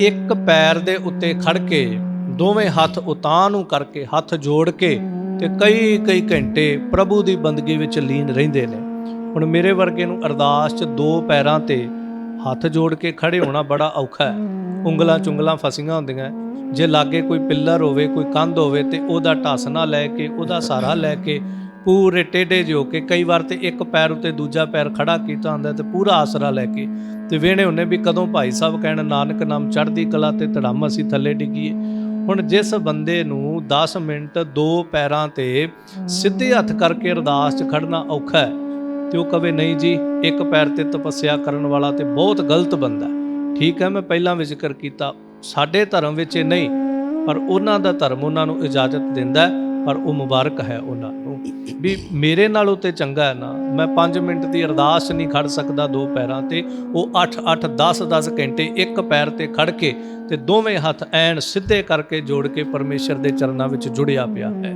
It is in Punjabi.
ਇੱਕ ਪੈਰ ਦੇ ਉੱਤੇ ਖੜ ਕੇ ਦੋਵੇਂ ਹੱਥ ਉਤਾਂਹ ਨੂੰ ਕਰਕੇ ਹੱਥ ਜੋੜ ਕੇ ਤੇ ਕਈ ਕਈ ਘੰਟੇ ਪ੍ਰਭੂ ਦੀ ਬੰਦਗੀ ਵਿੱਚ ਲੀਨ ਰਹਿੰਦੇ ਨੇ। ਹੁਣ ਮੇਰੇ ਵਰਗੇ ਨੂੰ ਅਰਦਾਸ 'ਚ ਦੋ ਪੈਰਾਂ ਤੇ ਹੱਥ ਜੋੜ ਕੇ ਖੜੇ ਹੋਣਾ ਬੜਾ ਔਖਾ ਹੈ। ਉਂਗਲਾਂ, ਚੁੰਗਲਾਂ ਫਸੀਆਂ ਹੁੰਦੀਆਂ ਜੇ ਲਾਗੇ ਕੋਈ ਪਿੱਲਰ ਹੋਵੇ, ਕੋਈ ਕੰਧ ਹੋਵੇ ਤੇ ਉਹਦਾ ਢਾਸਣਾ ਲੈ ਕੇ, ਉਹਦਾ ਸਹਾਰਾ ਲੈ ਕੇ ਪੂਰੇ ਟੇਢੇ ਜਿਹੇ ਹੋ ਕੇ ਕਈ ਵਾਰ ਤੇ ਇੱਕ ਪੈਰ ਉੱਤੇ ਦੂਜਾ ਪੈਰ ਖੜਾ ਕੀਤਾ ਹੁੰਦਾ ਤੇ ਪੂਰਾ ਆਸਰਾ ਲੈ ਕੇ ਤੇ ਵੇਣੇ ਹੁੰਨੇ ਵੀ ਕਦੋਂ ਭਾਈ ਸਾਹਿਬ ਕਹਿਣ ਨਾਨਕ ਨਾਮ ਚੜ੍ਹਦੀ ਕਲਾ ਤੇ ਧੜਮ ਅਸੀਂ ਥੱਲੇ ਡਿੱਗੀਏ। ਹੁਣ ਜਿਸ ਬੰਦੇ ਨੂੰ 10 ਮਿੰਟ ਦੋ ਪੈਰਾਂ ਤੇ ਸਿੱਧੇ ਹੱਥ ਕਰਕੇ ਅਰਦਾਸ 'ਚ ਖੜਨਾ ਔਖਾ ਹੈ ਤੇ ਉਹ ਕਵੇ ਨਹੀਂ ਜੀ ਇੱਕ ਪੈਰ ਤੇ ਤਪੱਸਿਆ ਕਰਨ ਵਾਲਾ ਤੇ ਬਹੁਤ ਗਲਤ ਬੰਦਾ ਠੀਕ ਹੈ ਮੈਂ ਪਹਿਲਾਂ ਵੀ ਜ਼ਿਕਰ ਕੀਤਾ ਸਾਡੇ ਧਰਮ ਵਿੱਚ ਇਹ ਨਹੀਂ ਪਰ ਉਹਨਾਂ ਦਾ ਧਰਮ ਉਹਨਾਂ ਨੂੰ ਇਜਾਜ਼ਤ ਦਿੰਦਾ ਹੈ, ਪਰ ਉਹ ਮੁਬਾਰਕ ਹੈ ਉਹਨਾਂ ਨੂੰ। ਵੀ ਮੇਰੇ ਨਾਲੋਂ ਤੇ ਚੰਗਾ ਹੈ ਨਾ, ਮੈਂ 5 ਮਿੰਟ ਦੀ ਅਰਦਾਸ ਨਹੀਂ ਖੜ ਸਕਦਾ ਦੋ ਪੈਰਾਂ ਤੇ। ਉਹ 8 8 10 10 ਘੰਟੇ ਇੱਕ ਪੈਰ ਤੇ ਖੜ ਕੇ ਤੇ ਦੋਵੇਂ ਹੱਥ ਐਨ ਸਿੱਧੇ ਕਰਕੇ ਜੋੜ ਕੇ ਪਰਮੇਸ਼ਰ ਦੇ ਚਰਨਾਂ ਵਿੱਚ ਜੁੜਿਆ ਪਿਆ ਹੈ।